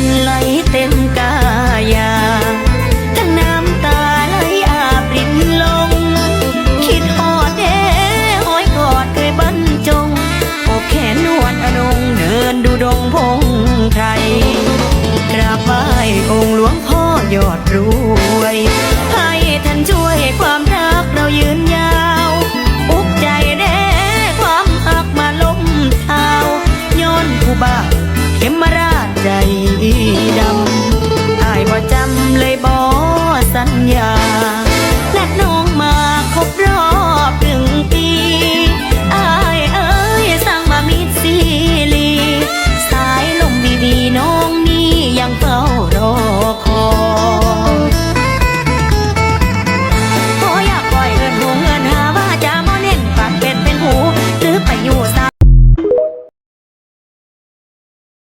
นไหลเต็มกายาทั้งน้ำตาไหลอาบรินลง คิดหอดแด้หอยกอดเคยบรรจงโอบแขนนวดอนงเดินดูดงพงไทยกราบไหว้องค์หล lấy bỏ